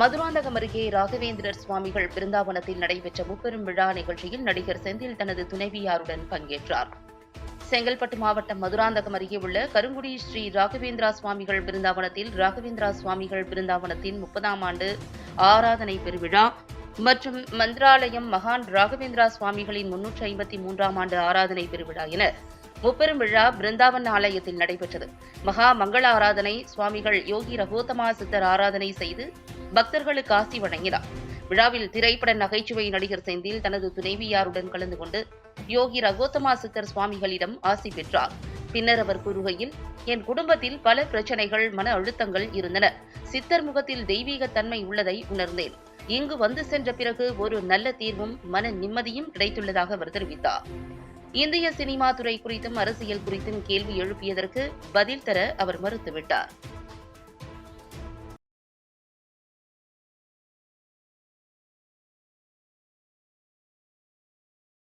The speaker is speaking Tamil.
மதுராந்தகம் அருகே ராகவேந்திரர் சுவாமிகள் பிருந்தாவனத்தில் நடைபெற்ற முப்பெரும் விழா நிகழ்ச்சியில் நடிகர் செந்தில் தனது துணைவியாருடன் பங்கேற்றார். செங்கல்பட்டு மாவட்டம் மதுராந்தகம் அருகே உள்ள கருங்குடி ஸ்ரீ ராகவேந்திரா சுவாமிகள் பிருந்தாவனத்தில் ராகவேந்திரா சுவாமிகள் பிருந்தாவனத்தின் முப்பதாம் ஆண்டு ஆராதனை பெருவிழா மற்றும் மந்திராலயம் மகான் ராகவேந்திரா சுவாமிகளின் முன்னூற்றி ஐம்பத்தி மூன்றாம் ஆண்டு ஆராதனை பெருவிழா என முப்பெரும் விழா பிருந்தாவன் ஆலயத்தில் நடைபெற்றது. மகா மங்கள ஆராதனை சுவாமிகள் யோகி ரகோத்தமா சித்தர் ஆராதனை செய்து பக்தர்களுக்கு ஆசி வழங்கினார். விழாவில் திரைப்பட நகைச்சுவை நடிகர் செந்தில் தனது துணைவியாருடன் கலந்து கொண்டு யோகி ரகோத்தமா சித்தர் சுவாமிகளிடம் ஆசி பெற்றார். பின்னர் அவர் கூறுகையில் என் குடும்பத்தில் பல பிரச்சனைகள் மன அழுத்தங்கள் இருந்தன. சித்தர் முகத்தில் தெய்வீகத்தன்மை உள்ளதை உணர்ந்தேன். இங்கு வந்து சென்ற பிறகு ஒரு நல்ல தீர்வும் மன நிம்மதியும் கிடைத்துள்ளதாக அவர் தெரிவித்தார். இந்திய சினிமா துறை குறித்தும் அரசியல் குறித்தும் கேள்வி எழுப்பியதற்கு பதில் தர அவர் மறுத்துவிட்டார்.